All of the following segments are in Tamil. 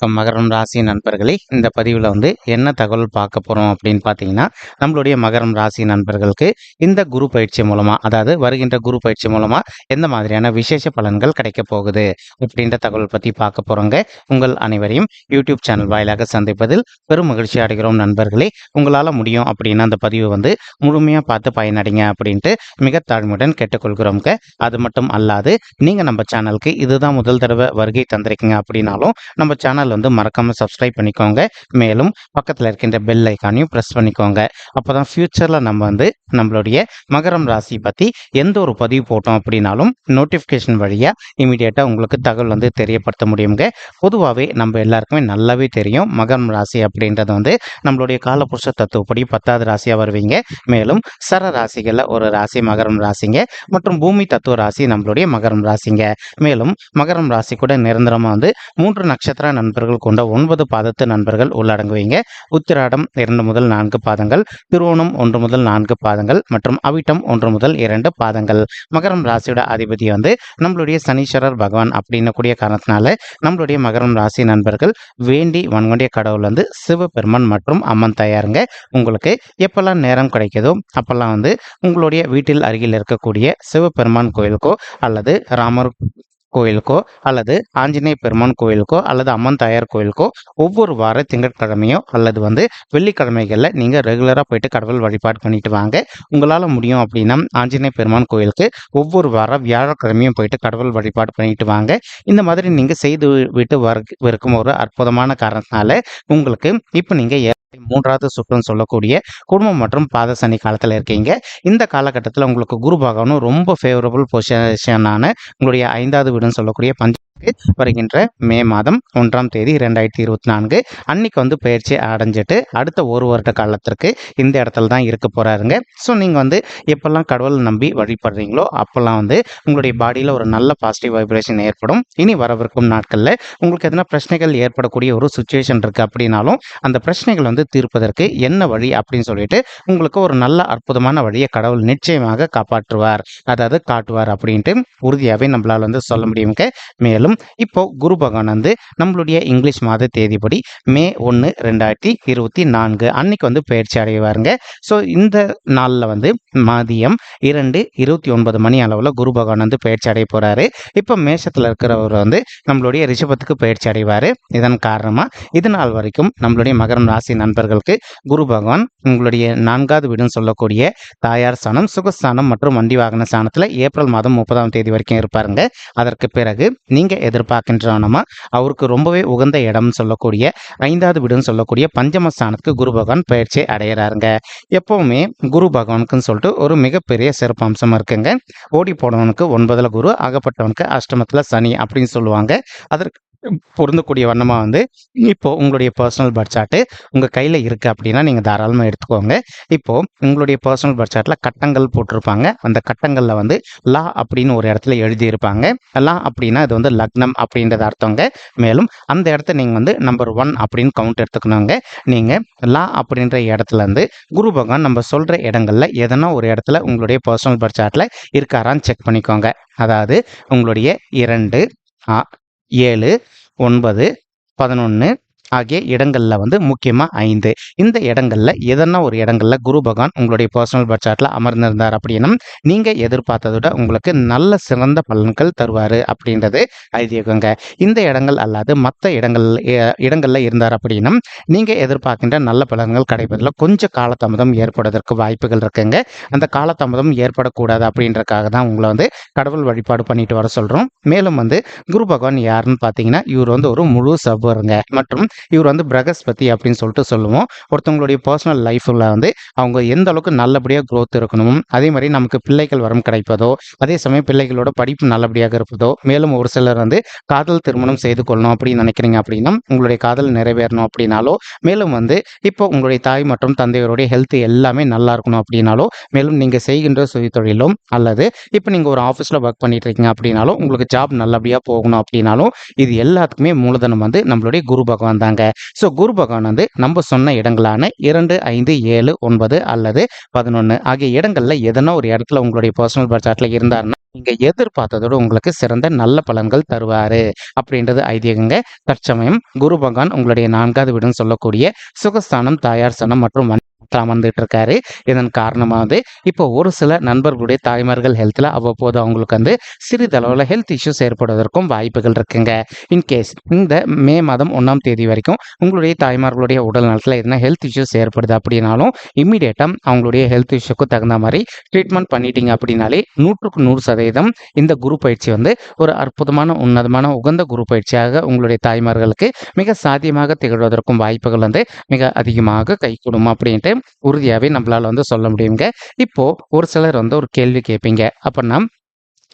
வணக்கம். மகரம் ராசி நண்பர்களே இந்த பதிவில் வந்து என்ன தகவல் பார்க்க போகிறோம் அப்படின்னு பார்த்தீங்கன்னா நம்மளுடைய மகரம் ராசி நண்பர்களுக்கு இந்த குரு பயிற்சி மூலமாக அதாவது வருகின்ற குரு பயிற்சி மூலமாக எந்த மாதிரியான விசேஷ பலன்கள் கிடைக்க போகுது அப்படின்ற தகவல் பற்றி பார்க்க போகிறோங்க உங்கள் அனைவரையும் யூடியூப் சேனல் வாயிலாக சந்திப்பதில் பெரும் மகிழ்ச்சி அடைகிறோம் நண்பர்களே. உங்களால் முடியும் அப்படின்னா அந்த பதிவை வந்து முழுமையாக பார்த்து பயனடைங்க அப்படின்ட்டு மிக தாழ்மையுடன் கேட்டுக்கொள்கிறோங்க அது மட்டும் அல்லாது நீங்கள் நம்ம சேனலுக்கு இதுதான் முதல் தடவை வருகை தந்திருக்கீங்க அப்படின்னாலும் நம்ம சேனல் வந்து மறக்காமல் சப்ஸ்கிரைப் பண்ணிக்கோங்க. மேலும் பக்கத்தில் இருக்கின்ற பெல் ஐக்கானையும் ப்ரெஸ் பண்ணிக்கோங்க. அப்போ தான் ஃப்யூச்சரில் நம்ம வந்து நம்மளுடைய மகரம் ராசி பற்றி எந்த ஒரு பதிவு போட்டோம் அப்படின்னாலும் நோட்டிஃபிகேஷன் வழியாக இமீடியட்டாக உங்களுக்கு தகவல் வந்து தெரியப்படுத்த முடியுங்க. பொதுவாகவே நம்ம எல்லாருக்குமே நல்லாவே தெரியும் மகரம் ராசி அப்படின்றது வந்து நம்மளுடைய காலபுருஷ தத்துவப்படி பத்தாவது ராசியாக வருவீங்க. மேலும் சர ராசிகளில் ஒரு ராசி மகரம் ராசிங்க. மற்றும் பூமி தத்துவ ராசி நம்மளுடைய மகரம் ராசிங்க. மேலும் மகரம் ராசி கூட நிரந்தரமாக வந்து மூன்று நட்சத்திர நண்பர்கள் கொண்ட ஒன்பது பாதத்து நண்பர்கள் உள்ளடங்குவீங்க. உத்திராடம் இரண்டு முதல் நான்கு பாதங்கள் திருவோணம் ஒன்று முதல் நான்கு பாதங்கள் மற்றும் அவிட்டம் ஒன்று முதல் இரண்டு பாதங்கள். மகரம் ராசியோட அதிபதி வந்து நம்மளுடைய சனீஸ்வரர் பகவான் அப்படின்னு கூடிய காரணத்தினால நம்மளுடைய மகரம் ராசி நண்பர்கள் வேண்டி வன்கொண்டிய கடவுள் வந்து சிவபெருமான் மற்றும் அம்மன் தயாருங்க. உங்களுக்கு எப்பெல்லாம் நேரம் கிடைக்குதோ அப்பெல்லாம் வந்து உங்களுடைய வீட்டில் அருகில் இருக்கக்கூடிய சிவபெருமான் கோயிலுக்கோ அல்லது ராமர் கோயிலுக்கோ அல்லது ஆஞ்சநேய பெருமான் கோயிலுக்கோ அல்லது அம்மன் தாயார் கோயிலுக்கோ ஒவ்வொரு வார திங்கட்கிழமையோ அல்லது வந்து வெள்ளிக்கிழமைகளில் நீங்கள் ரெகுலராக போயிட்டு கடவுள் வழிபாடு பண்ணிட்டு வாங்க. உங்களால் முடியும் அப்படின்னா ஆஞ்சநேய பெருமான் கோயிலுக்கு ஒவ்வொரு வாரம் வியாழக்கிழமையும் போயிட்டு கடவுள் வழிபாடு பண்ணிட்டு வாங்க. இந்த மாதிரி நீங்கள் செய்து விட்டு வர இருக்கும் ஒரு அற்புதமான காரணத்தினால உங்களுக்கு இப்போ நீங்கள் மூன்றாவது சுற்றுன்னு சொல்லக்கூடிய குடும்பம் மற்றும் பாத சனி காலத்தில் இருக்கீங்க. இந்த காலகட்டத்தில் உங்களுக்கு குரு பகவானும் ரொம்ப ஃபேவரபுள் பொசிஷனான உங்களுடைய ஐந்தாவது வீடுன்னு சொல்லக்கூடிய பஞ்ச வருகின்ற மே மாதம் ஒன்றாம் தேதி ரெண்டாயிரத்தி இருபத்தி நான்கு. அன்னைக்கு வந்து பயிற்சி அடைஞ்சிட்டு அடுத்த ஒரு வருட காலத்திற்கு இந்த இடத்துல தான் இருக்க போறாருங்க. ஸோ நீங்கள் வந்து எப்பெல்லாம் கடவுள் நம்பி வழிபடுறீங்களோ அப்போல்லாம் வந்து உங்களுடைய பாடியில் ஒரு நல்ல பாசிட்டிவ் வைப்ரேஷன் ஏற்படும். இனி வரவிருக்கும் நாட்களில் உங்களுக்கு எதனா பிரச்சனைகள் ஏற்படக்கூடிய ஒரு சுச்சுவேஷன் இருக்குது அப்படின்னாலும் அந்த பிரச்சனைகள் வந்து தீர்ப்பதற்கு என்ன வழி அப்படின்னு சொல்லிட்டு உங்களுக்கு ஒரு நல்ல அற்புதமான வழியை கடவுள் நிச்சயமாக காப்பாற்றுவார். அதாவது காட்டுவார் அப்படின்ட்டு உறுதியாகவே நம்மளால் வந்து சொல்ல முடியுங்க. மேலும் இப்போ குரு பகவான் வந்து நம்மளுடைய இங்கிலீஷ் மாத தேதிப்படி மே ஒன்று ரெண்டாயிரத்தி இருபத்தி நான்கு அன்னைக்கு வந்து பயிற்சி அடைவாருங்க. ஸோ இந்த நாளில் வந்து மதியம் இரண்டு இருபத்தி ஒன்பது மணி அளவில் குரு பகவான் வந்து பயிற்சி அடைய போகிறாரு இப்போ மேஷத்தில் இருக்கிறவர் வந்து நம்மளுடைய ரிஷபத்துக்கு பயிற்சி அடைவார். இதன் காரணமாக இது நாள் வரைக்கும் நம்மளுடைய மகரம் ராசி நண்பர்களுக்கு குரு பகவான் உங்களுடைய நான்காவது வீடுன்னு சொல்லக்கூடிய தாயார் ஸ்தானம் சுகஸ்தானம் மற்றும் வண்டி வாகன ஸ்தானத்தில் ஏப்ரல் மாதம் முப்பதாம் தேதி வரைக்கும் இருப்பாருங்க. அதற்கு பிறகு நீங்கள் எதிர்பார்க்கின்றனமா? அவருக்கு ரொம்பவே உகந்த இடம்னு சொல்லக்கூடிய ஐந்தாவது வீடுன்னு சொல்லக்கூடிய பஞ்சமஸ்தானத்துக்கு குரு பகவான் பயிற்சி அடையிறாருங்க. எப்பவுமே குரு பகவானுக்குன்னு சொல்லிட்டு ஒரு மிகப்பெரிய சிறப்பு அம்சம் இருக்குங்க. ஓடி போனவனுக்கு ஒன்பதுல குரு அகப்பட்டவனுக்கு அஷ்டமத்தில் சனி அப்படின்னு சொல்லுவாங்க. அதற்கு பொருந்தக்கூடிய வண்ணமாக வந்து இப்போ உங்களுடைய பர்சனல் பர்த் சார்ட்டு உங்கள் கையில் இருக்குது அப்படின்னா நீங்கள் தாராளமாக எடுத்துக்கோங்க. இப்போது உங்களுடைய பர்சனல் பர்த் சார்ட்டில் கட்டங்கள் போட்டிருப்பாங்க. அந்த கட்டங்களில் வந்து லா அப்படின்னு ஒரு இடத்துல எழுதியிருப்பாங்க. லா அப்படின்னா இது வந்து லக்னம் அப்படின்றது அர்த்தங்க. மேலும் அந்த இடத்த நீங்கள் வந்து நம்பர் ஒன் அப்படின்னு கவுண்ட் எடுத்துக்கணுங்க. நீங்கள் லா அப்படின்ற இடத்துலேருந்து குரு பகவான் நம்ம சொல்கிற இடங்களில் எதனா ஒரு இடத்துல உங்களுடைய பர்சனல் பர்த் சார்ட்டில் இருக்காரான்னு செக் பண்ணிக்கோங்க. அதாவது உங்களுடைய இரண்டு ஆ ஏழு ஒன்பது பதினொன்று ஆகிய இடங்களில் வந்து முக்கியமாக ஐந்து. இந்த இடங்களில் எதனா ஒரு இடங்களில் குரு பகவான் உங்களுடைய பர்சனல் பர்த் சார்ட்டில் அமர்ந்திருந்தார் அப்படின்னா நீங்கள் எதிர்பார்த்ததோட உங்களுக்கு நல்ல சிறந்த பலன்கள் தருவார் அப்படின்றது ஐதீகங்க. இந்த இடங்கள் அல்லாது மற்ற இடங்கள் இடங்களில் இருந்தார் அப்படின்னா நீங்கள் எதிர்பார்க்கின்ற நல்ல பலன்கள் கிடைப்பதில் கொஞ்சம் காலதாமதம் ஏற்படுவதற்கு வாய்ப்புகள் இருக்குங்க. அந்த காலதாமதம் ஏற்படக்கூடாது அப்படின்றக்காக தான் உங்களை வந்து கடவுள் வழிபாடு பண்ணிட்டு வர சொல்கிறோம் மேலும் வந்து குரு பகவான் யாருன்னு பார்த்தீங்கன்னா இவர் வந்து ஒரு முழு சபருங்க. மற்றும் இவர் வந்து பிரகஸ்பதி அப்படின்னு சொல்லிட்டு சொல்லுவோம். ஒருத்தவங்களுடைய பர்சனல் லைஃப்பில் வந்து அவங்க எந்த அளவுக்கு நல்லபடியாக க்ரோத் இருக்கணும் அதே மாதிரி நமக்கு பிள்ளைகள் வரம் கிடைப்பதோ அதே சமயம் பிள்ளைகளோட படிப்பு நல்லபடியாக இருப்பதோ மேலும் ஒரு சிலர் வந்து காதல் திருமணம் செய்து கொள்ளணும் அப்படின்னு நினைக்கிறீங்க அப்படின்னா உங்களுடைய காதல் நிறைவேறணும் அப்படின்னாலோ மேலும் வந்து இப்போ உங்களுடைய தாய் மற்றும் தந்தையருடைய ஹெல்த் எல்லாமே நல்லா இருக்கணும் அப்படின்னாலோ மேலும் நீங்கள் செய்கின்ற சுய தொழிலும் அல்லது இப்போ நீங்கள் ஒரு ஆஃபீஸில் ஒர்க் பண்ணிட்டு இருக்கீங்க அப்படின்னாலும் உங்களுக்கு ஜாப் நல்லபடியாக போகணும் அப்படின்னாலும் இது எல்லாத்துக்குமே மூலதனம் வந்து நம்மளுடைய குரு பகவான் தான். சொல்கிறாங்க ஸோ குரு பகவான் வந்து நம்ம சொன்ன இடங்களான இரண்டு ஐந்து ஏழு ஒன்பது அல்லது பதினொன்று ஆகிய இடங்களில் எதனா ஒரு இடத்துல உங்களுடைய பர்சனல் பட்ஜெட்டில் இருந்தாருன்னா நீங்க எதிர்பார்த்ததோட உங்களுக்கு சிறந்த நல்ல பலன்கள் தருவாரு அப்படின்றது ஐதீகங்க. தற்சமயம் குரு பகவான் உங்களுடைய நான்காவது வீடுன்னு சொல்லக்கூடிய சுகஸ்தானம் தாயார் சனம் மற்றும் அமர்ந்துட்டு இருக்காரு இதன் காரணமாக வந்து இப்போ ஒரு சில நண்பர்களுடைய தாய்மார்கள் ஹெல்த்தில் அவ்வப்போது அவங்களுக்கு வந்து சிறிதளவில் ஹெல்த் இஷ்யூஸ் ஏற்படுவதற்கும் வாய்ப்புகள் இருக்குங்க. இன்கேஸ் இந்த மே மாதம் ஒன்றாம் தேதி வரைக்கும் உங்களுடைய தாய்மார்களுடைய உடல் நலத்தில் எதனா ஹெல்த் இஷ்யூஸ் ஏற்படுது அப்படின்னாலும் இம்மிடியேட்டாக அவங்களுடைய ஹெல்த் இஷ்யூக்கு தகுந்த மாதிரி ட்ரீட்மெண்ட் பண்ணிட்டீங்க அப்படின்னாலே நூற்றுக்கு நூறு சதவீதம் இந்த குரு பயிற்சி வந்து ஒரு அற்புதமான உன்னதமான உகந்த குரு பயிற்சியாக உங்களுடைய தாய்மார்களுக்கு மிக சாத்தியமாக திகழ்வதற்கும் வாய்ப்புகள் வந்து மிக அதிகமாக கைகூடும் அப்படின்ட்டு உறுதியாகவே நம்மளால் வந்து சொல்ல முடியுங்க இப்போ ஒரு சிலர் வந்து ஒரு கேள்வி கேட்பீங்க அப்படின்னா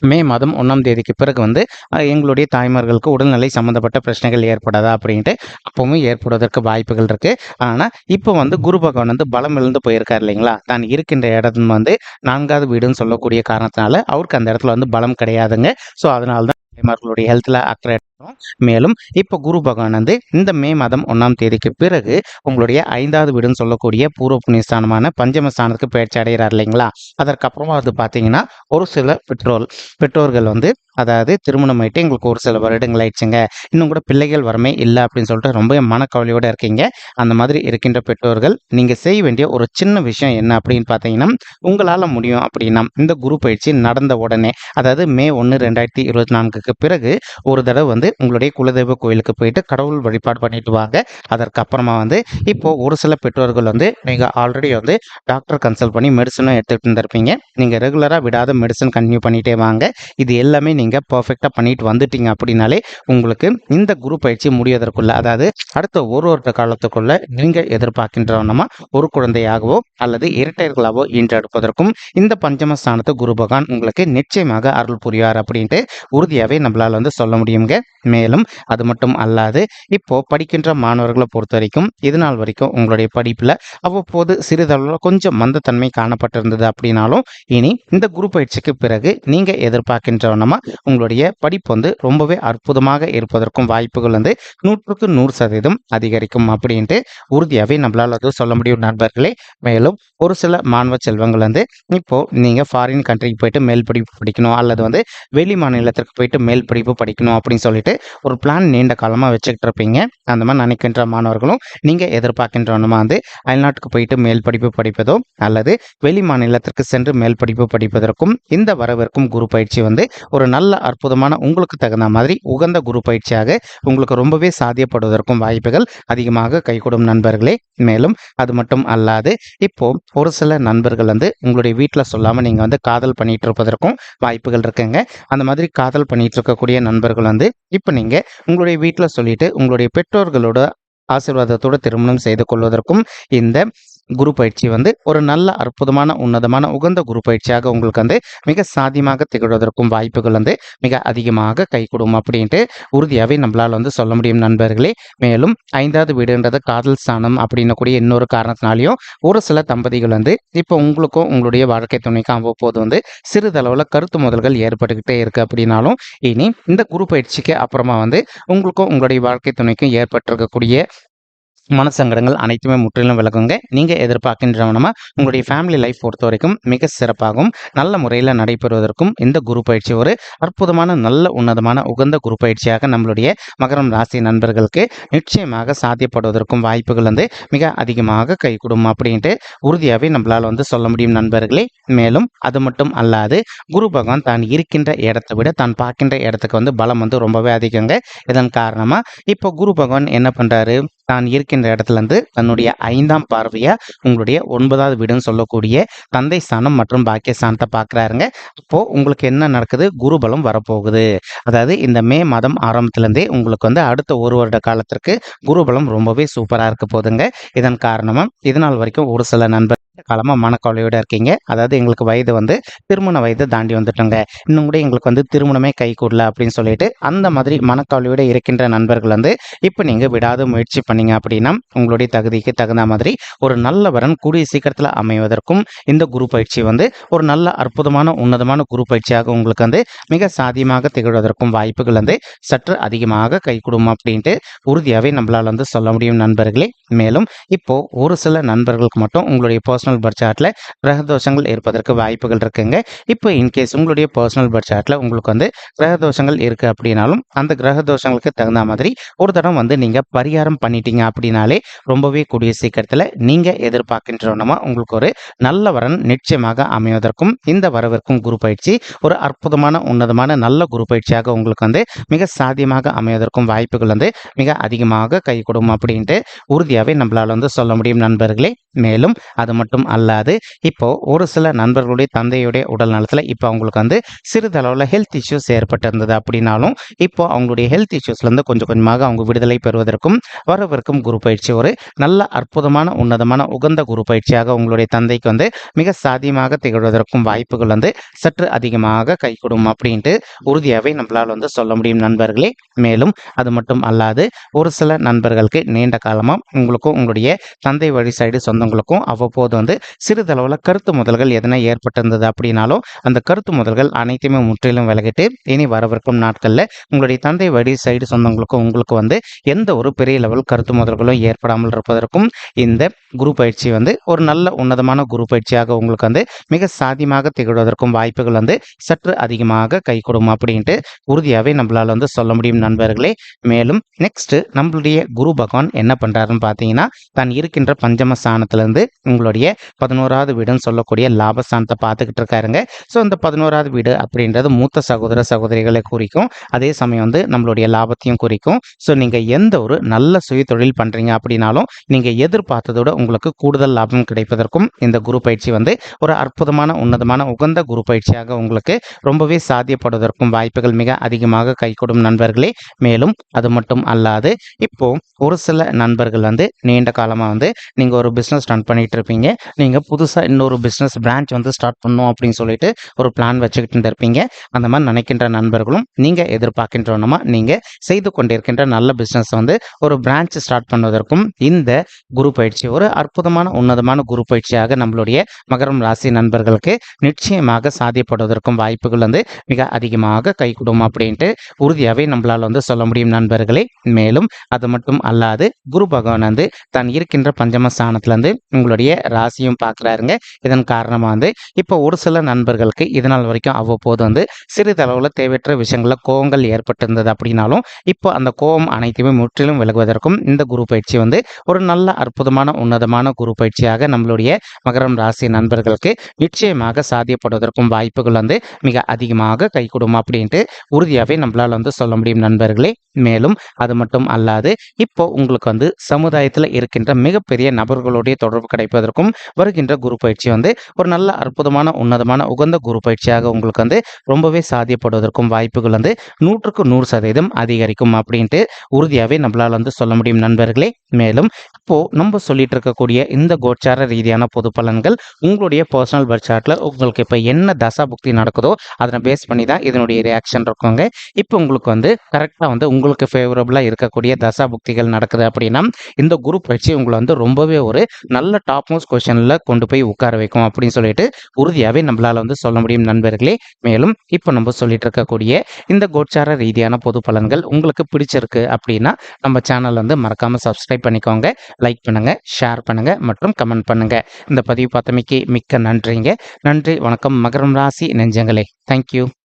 மே மாதம் ஒன்றாம் தேதிக்கு பிறகு வந்து எங்களுடைய தாய்மார்களுக்கு உடல்நிலை சம்மந்தப்பட்ட பிரச்சனைகள் ஏற்படாதா அப்படின்ட்டு அப்பவும் ஏற்படுவதற்கு வாய்ப்புகள் இருக்கு. ஆனால் இப்போ வந்து குரு பகவான் வந்து பலம் இழந்து போயிருக்கார் இல்லைங்களா? தான் இருக்கின்ற இடம் வந்து நான்காவது வீடுன்னு சொல்லக்கூடிய காரணத்தினால அவருக்கு அந்த இடத்துல வந்து பலம் கிடையாதுங்க. ஸோ அதனால தான் தாய்மார்களுடைய ஹெல்த்தில் அக்கறை இருக்கும் மேலும் இப்போ குரு பகவான் வந்து இந்த மே மாதம் ஒன்றாம் தேதிக்கு பிறகு உங்களுடைய ஐந்தாவது வீடுன்னு சொல்லக்கூடிய பூர்வ புண்ணியஸ்தானமான பஞ்சமஸ்தானத்துக்கு பயிற்சி அடைகிறார் இல்லைங்களா? அதற்கப்புறமா அது பார்த்தீங்கன்னா ஒரு சில பெற்றோர் பெற்றோர்கள் வந்து அதாவது திருமணம் ஆயிட்டு எங்களுக்கு ஒரு சில வருடங்கள் ஆயிடுச்சுங்க. இன்னும் கூட பிள்ளைகள் வரமே இல்லை அப்படின்னு சொல்லிட்டு ரொம்ப மனக்கவலையோடு இருக்கீங்க. அந்த மாதிரி இருக்கின்ற பெற்றோர்கள் நீங்கள் செய்ய வேண்டிய ஒரு சின்ன விஷயம் என்ன அப்படின்னு பார்த்தீங்கன்னா உங்களால் முடியும் அப்படின்னா இந்த குரு பயிற்சி நடந்த உடனே அதாவது மே ஒன்று ரெண்டாயிரத்தி இருபத்தி நான்குக்கு பிறகு ஒரு தடவை வந்து உங்களுடைய குலதெய்வ கோயிலுக்கு போயிட்டு கடவுள் வழிபாடு பண்ணிட்டு வாங்க. அதற்கப்புறமா வந்து இப்போ ஒரு சில பெற்றோர்கள் வந்து நீங்கள் ஆல்ரெடி வந்து டாக்டர் கன்சல்ட் பண்ணி மெடிசனும் எடுத்துகிட்டு இருந்திருப்பீங்க. நீங்கள் ரெகுலராக விடாத மெடிசன் கன்டினியூ பண்ணிட்டே வாங்க. இது எல்லாமே நீங்கள் பர்ஃபெக்டாக பண்ணிட்டு வந்துட்டீங்க அப்படின்னாலே உங்களுக்கு இந்த குரு பயிற்சி முடிவதற்குள்ள அதாவது அடுத்த ஒரு வருட காலத்துக்குள்ள நீங்கள் எதிர்பார்க்கின்றவனமா ஒரு குழந்தையாகவோ அல்லது இரட்டையர்களாகவோ ஈன்றெடுப்பதற்கும் இந்த பஞ்சமஸ்தானத்து குரு பகவான் உங்களுக்கு நிச்சயமாக அருள் புரியார் அப்படின்ட்டு உறுதியாகவே நம்மளால் வந்து சொல்ல முடியுங்க மேலும் அது மட்டும் அல்லாது இப்போ படிக்கின்ற மாணவர்களை பொறுத்த வரைக்கும் இது நாள் வரைக்கும் உங்களுடைய படிப்பில் அவ்வப்போது சிறிதளவில் கொஞ்சம் மந்தத்தன்மை காணப்பட்டிருந்தது அப்படின்னாலும் இனி இந்த குரு பயிற்சிக்கு பிறகு நீங்கள் எதிர்பார்க்கின்றவனமா உங்களுடைய படிப்பு வந்து ரொம்பவே அற்புதமாக இருப்பதற்கும் வாய்ப்புகள் வந்து நூற்றுக்கு நூறு சதவீதம் அதிகரிக்கும் அப்படின்ட்டு உறுதியாகவே நம்மளால் அது சொல்ல முடியும் நண்பர்களே. மேலும் ஒரு சில மாணவ செல்வங்கள் வந்து இப்போ நீங்கள் ஃபாரின் கண்ட்ரிக்கு போயிட்டு மேல் படிப்பு படிக்கணும் அல்லது வந்து வெளி மாநிலத்திற்கு போயிட்டு மேல் படிப்பு படிக்கணும் அப்படின்னு சொல்லிட்டு ஒரு பிளான் நீண்ட காலமாக வச்சுக்கிட்டு இருப்பீங்க அந்த மாதிரி நினைக்கின்ற மாணவர்களும் நீங்கள் எதிர்பார்க்கின்றவனுமா வந்து அயல்நாட்டுக்கு போயிட்டு மேல் படிப்பு படிப்பதோ அல்லது வெளி மாநிலத்திற்கு சென்று மேல் படிப்பு படிப்பதற்கும் இந்த வரவிருக்கும் குரு பயிற்சி வந்து ஒரு நல்ல அற்புதமான உங்களுக்கு தகுந்த மாதிரி உகந்த குரு பயிற்சியாக உங்களுக்கு ரொம்பவே சாத்தியப்படுவதற்கும் வாய்ப்புகள் அதிகமாக கைகூடும் நண்பர்களே. மேலும் அது மட்டும் அல்லாது இப்போ ஒரு சில நண்பர்கள் வந்து உங்களுடைய வீட்டில் சொல்லாமல் நீங்கள் வந்து காதல் பண்ணிட்டு இருப்பதற்கும் வாய்ப்புகள் இருக்குங்க. அந்த மாதிரி காதல் பண்ணிட்டு இருக்கக்கூடிய நண்பர்கள் வந்து இப்போ நீங்கள் உங்களுடைய வீட்டில் சொல்லிட்டு உங்களுடைய பெற்றோர்களோட ஆசீர்வாதத்தோடு திருமணம் செய்து கொள்வதற்கும் இந்த குரு பயிற்சி வந்து ஒரு நல்ல அற்புதமான உன்னதமான உகந்த குரு பயிற்சியாக உங்களுக்கு வந்து மிக சாத்தியமாக திகழ்வதற்கும் வாய்ப்புகள் வந்து மிக அதிகமாக கைகூடும் அப்படின்ட்டு உறுதியாகவே நம்மளால் வந்து சொல்ல முடியும் நண்பர்களே. மேலும் ஐந்தாவது வீடுன்றது காதல் ஸ்தானம் அப்படின்னக்கூடிய இன்னொரு காரணத்தினாலையும் ஒரு சில தம்பதிகள் வந்து இப்போ உங்களுக்கும் உங்களுடைய வாழ்க்கை துணைக்கும் அவ்வப்போது வந்து சிறிதளவில் கருத்து முதல்கள் ஏற்பட்டுக்கிட்டே இருக்குது அப்படின்னாலும் இனி இந்த குரு பயிற்சிக்கு அப்புறமா வந்து உங்களுக்கும் உங்களுடைய வாழ்க்கை துணைக்கும் ஏற்பட்டிருக்கக்கூடிய மனசங்கடங்கள் அனைத்துமே முற்றிலும் விளக்குங்க நீங்கள் எதிர்பார்க்கின்றவனமா உங்களுடைய ஃபேமிலி லைஃப் பொறுத்த வரைக்கும் மிக சிறப்பாகவும் நல்ல முறையில் நடைபெறுவதற்கும் இந்த குரு பயிற்சி ஒரு அற்புதமான நல்ல உன்னதமான உகந்த குரு பயிற்சியாக நம்மளுடைய மகரம் ராசி நண்பர்களுக்கு நிச்சயமாக சாத்தியப்படுவதற்கும் வாய்ப்புகள் வந்து மிக அதிகமாக கைகூடும் அப்படின்ட்டு உறுதியாகவே நம்மளால் வந்து சொல்ல முடியும் நண்பர்களே. மேலும் அது மட்டும் அல்லாது குரு பகவான் தான் இருக்கின்ற இடத்தை விட தான் பார்க்கின்ற இடத்துக்கு வந்து பலம் வந்து ரொம்பவே அதிகங்க. இதன் காரணமாக இப்போ குரு பகவான் என்ன பண்ணுறாரு தான் இருக்கின்ற இடத்துல இருந்து தன்னுடைய ஐந்தாம் பார்வையை உங்களுடைய ஒன்பதாவது வீடுன்னு சொல்லக்கூடிய தந்தை ஸ்தானம் மற்றும் பாக்கிய ஸ்தானத்தை பார்க்குறாருங்க அப்போது உங்களுக்கு என்ன நடக்குது? குருபலம் வரப்போகுது. அதாவது இந்த மே மாதம் ஆரம்பத்துலேருந்தே உங்களுக்கு வந்து அடுத்த ஒரு வருட காலத்திற்கு குருபலம் ரொம்பவே சூப்பராக இருக்க போதுங்க இதன் காரணமாக இதனால் வரைக்கும் ஒரு சில நண்பர் காலமாக மனக்கவலையோடு இருக்கீங்க. அதாவது எங்களுக்கு வயது வந்து திருமண வயது தாண்டி வந்துட்டோங்க. இன்னும் கூட எங்களுக்கு வந்து திருமணமே கை கூடல அப்படின்னு சொல்லிட்டு அந்த மாதிரி மனக்கவலையோடு இருக்கின்ற நண்பர்கள் வந்து இப்போ நீங்கள் விடாத முயற்சி பண்ணீங்க அப்படின்னா உங்களுடைய தகுதிக்கு தகுந்த மாதிரி ஒரு நல்ல வரன் கூடிய சீக்கிரத்தில் அமைவதற்கும் இந்த குரு பயிற்சி வந்து ஒரு நல்ல அற்புதமான உன்னதமான குரு பயிற்சியாக உங்களுக்கு வந்து மிக சாதியமாக திகழ்வதற்கும் வாய்ப்புகள் வந்து சற்று அதிகமாக கைகூடும் அப்படின்ட்டு உறுதியாகவே நம்மளால் வந்து சொல்ல முடியும் நண்பர்களே. மேலும் இப்போ ஒரு சில நண்பர்களுக்கு மட்டும் உங்களுடைய பர்சனல் பர்த் சார்ட்டில் கிரக தோஷங்கள் இருப்பதற்கு வாய்ப்புகள் இருக்குங்க. இப்போ இன்கேஸ் உங்களுடைய பர்சனல் பர்த் சார்ட்டில் உங்களுக்கு வந்து கிரக தோஷங்கள் இருக்குது அப்படின்னாலும் அந்த கிரக தோஷங்களுக்கு தகுந்த மாதிரி ஒரு தடம் வந்து நீங்கள் பரிகாரம் பண்ணிட்டீங்க அப்படின்னாலே ரொம்பவே கூடிய சீக்கிரத்தில் நீங்கள் எதிர்பார்க்கின்றனமா உங்களுக்கு ஒரு நல்ல வரன் நிச்சயமாக அமைவதற்கும் இந்த வரவிற்கும் குரு பயிற்சி ஒரு அற்புதமான உன்னதமான நல்ல குரு பயிற்சியாக உங்களுக்கு வந்து மிக சாத்தியமாக அமைவதற்கும் வாய்ப்புகள் வந்து மிக அதிகமாக கை கொடுக்கும் அப்படின்ட்டு உறுதியாகவே நம்மளால் வந்து சொல்ல முடியும் நண்பர்களே. மேலும் அது மட்டும் அல்லாது இப்போ ஒரு சில நண்பர்களுடைய தந்தையுடைய உடல் நலத்தில் இப்போ அவங்களுக்கு வந்து சிறிதளவில் ஹெல்த் இஷ்யூஸ் ஏற்பட்டிருந்தது அப்படின்னாலும் இப்போ அவங்களுடைய ஹெல்த் இஷ்யூஸ்லேருந்து கொஞ்சம் கொஞ்சமாக அவங்க விடுதலை பெறுவதற்கும் வரவிருக்கும் குரு பயிற்சி ஒரு நல்ல அற்புதமான உன்னதமான உகந்த குரு பயிற்சியாக உங்களுடைய தந்தைக்கு வந்து மிக சாதியமாக திகழ்வதற்கும் வாய்ப்புகள் வந்து சற்று அதிகமாக கைகூடும் அப்படின்ட்டு உறுதியாகவே நம்மளால் வந்து சொல்ல முடியும் நண்பர்களே. மேலும் அது மட்டும் அல்லாது ஒரு சில நண்பர்களுக்கு நீண்ட காலமாக உங்களுக்கும் உங்களுடைய தந்தை வழி சைடு சொந்தங்களுக்கும் அவ்வப்போது வந்து சிறிதளவில் கருத்து முதல்கள் எதனா ஏற்பட்டிருந்தது அப்படின்னாலும் அந்த கருத்து முதல்கள் அனைத்துமே முற்றிலும் விலகிட்டு இனி வரவிருக்கும் நாட்களில் உங்களுடைய தந்தை வழி சைடு சொந்தங்களுக்கும் உங்களுக்கு வந்து எந்த ஒரு பெரிய லெவல் கருத்து முதல்களும் ஏற்படாமல் இருப்பதற்கும் இந்த குரு பயிற்சி வந்து ஒரு நல்ல உன்னதமான குரு பயிற்சியாக உங்களுக்கு வந்து மிக சாதியமாக திகழ்வதற்கும் வாய்ப்புகள் வந்து சற்று அதிகமாக கை கொடுக்கும் அப்படின்ட்டு உறுதியாகவே நம்மளால் வந்து சொல்ல முடியும் நண்பர்களே. மேலும் நெக்ஸ்ட் நம்மளுடைய குரு பகவான் என்ன பார்த்து பார்த்தீங்கன்னா தான் இருக்கின்ற பஞ்சம ஸ்தானத்திலிருந்து உங்களுடைய பதினோராவது வீடுன்னு சொல்லக்கூடிய லாபஸ்தானத்தை பார்த்துக்கிட்டு இருக்காருங்க. ஸோ இந்த பதினோராவது வீடு அப்படின்றது மூத்த சகோதர சகோதரிகளை குறிக்கும். அதே சமயம் வந்து நம்மளுடைய லாபத்தையும் குறிக்கும். ஸோ நீங்கள் எந்த ஒரு நல்ல சுய தொழில் பண்ணுறீங்க அப்படின்னாலும் நீங்கள் எதிர்பார்த்ததோட உங்களுக்கு கூடுதல் லாபம் கிடைப்பதற்கும் இந்த குரு பயிற்சி வந்து ஒரு அற்புதமான உன்னதமான உகந்த குரு பயிற்சியாக உங்களுக்கு ரொம்பவே சாத்தியப்படுவதற்கும் வாய்ப்புகள் மிக அதிகமாக கைகூடும் நண்பர்களே. மேலும் அது மட்டும் அல்லாது இப்போ ஒரு சில நண்பர்கள் வந்து நீண்ட காலமாக வந்து நீங்கள் ஒரு பிஸ்னஸ் ரன் பண்ணிட்டு இருப்பீங்க நீங்கள் புதுசாக இன்னொரு பிஸ்னஸ் பிரான்ச் வந்து ஸ்டார்ட் பண்ணும் அப்படின்னு சொல்லிட்டு ஒரு பிளான் வச்சுக்கிட்டு இருப்பீங்க அந்த மாதிரி நினைக்கின்ற நண்பர்களும் நீங்கள் எதிர்பார்க்கின்றனமா நீங்கள் செய்து கொண்டிருக்கின்ற நல்ல பிஸ்னஸ் வந்து ஒரு பிரான்ச் ஸ்டார்ட் பண்ணுவதற்கும் இந்த குரு பயிற்சி ஒரு அற்புதமான உன்னதமான குரு பயிற்சியாக நம்மளுடைய மகரம் ராசி நண்பர்களுக்கு நிச்சயமாக சாத்தியப்படுவதற்கும் வாய்ப்புகள் வந்து மிக அதிகமாக கைகூடும் அப்படின்ட்டு உறுதியாகவே நம்மளால் வந்து சொல்ல முடியும் நண்பர்களே. மேலும் அது மட்டும் அல்லாது குரு பகவான் வந்து தான் இருக்கின்ற பஞ்சம ஸ்தானத்துலேருந்து உங்களுடைய ராசியும் பார்க்குறாருங்க. இதன் காரணமாக வந்து இப்போ ஒரு சில நண்பர்களுக்கு இதனால் வரைக்கும் அவ்வப்போது வந்து சிறிதளவில் தேவையற்ற விஷயங்களில் கோவங்கள் ஏற்பட்டிருந்தது அப்படின்னாலும் இப்போ அந்த கோபம் அனைத்துமே முற்றிலும் விலகுவதற்கும் இந்த குரு பயிற்சி வந்து ஒரு நல்ல அற்புதமான உன்னதமான குரு பயிற்சியாக நம்மளுடைய மகரம் ராசி நண்பர்களுக்கு நிச்சயமாக சாத்தியப்படுவதற்கும் வாய்ப்புகள் வந்து மிக அதிகமாக கைகூடும் அப்படின்ட்டு உறுதியாகவே நம்மளால் வந்து சொல்ல முடியும் நண்பர்களே. மேலும் அது மட்டும் அல்லாது இப்போ உங்களுக்கு வந்து சமுதாயத்தில் இருக்கின்ற மிகப்பெரிய நபர்களுடைய தொடர்பு கிடைப்பதற்கும் வருகின்ற குரு பயிற்சி வந்து ஒரு நல்ல அற்புதமான உன்னதமான உகந்த குரு பயிற்சியாக உங்களுக்கு வந்து ரொம்பவே சாத்தியப்படுவதற்கும் வாய்ப்புகள் வந்து நூற்றுக்கு நூறு சதவீதம் அதிகரிக்கும் அப்படின்ட்டு உறுதியாகவே நம்மளால் வந்து சொல்ல முடியும் நண்பர்களே. மேலும் இப்போ நம்ம சொல்லிட்டு இருக்கக்கூடிய இந்த கோச்சார ரீதியான பொது பலன்கள் உங்களுடைய பர்சனல் பர்த் சார்ட்டில் உங்களுக்கு இப்போ என்ன தசா புக்தி நடக்குதோ அதனை பேஸ் பண்ணி தான் இதனுடைய ரியாக்ஷன் இருக்குங்க. இப்போ உங்களுக்கு வந்து கரெக்டாக வந்து உங்களுக்கு ஃபேவரபுளாக இருக்கக்கூடிய தசா புக்திகள் நடக்குது அப்படின்னா இந்த குரு பயிற்சி உங்களை வந்து ரொம்பவே ஒரு நல்ல டாப் மோஸ்ட் கொஷனில் கொண்டு போய் உட்கார வைக்கும் அப்படின்னு சொல்லிட்டு உறுதியாகவே நம்மளால் வந்து சொல்ல முடியும் நண்பர்களே. மேலும் இப்போ நம்ம சொல்லிட்டு இருக்கக்கூடிய இந்த கோச்சார ரீதியான பொது பலன்கள் உங்களுக்கு பிடிச்சிருக்கு அப்படின்னா நம்ம சேனல் வந்து மறக்காமல் சப்ஸ்கிரைப் பண்ணிக்கோங்க லைக் பண்ணுங்க ஷேர் பண்ணுங்க மற்றும் கமெண்ட் பண்ணுங்க. இந்த பதிவு பார்த்தமைக்கு மிக்க நன்றிங்க. நன்றி வணக்கம். மகரம் ராசி நெஞ்சங்களே. தேங்க்யூ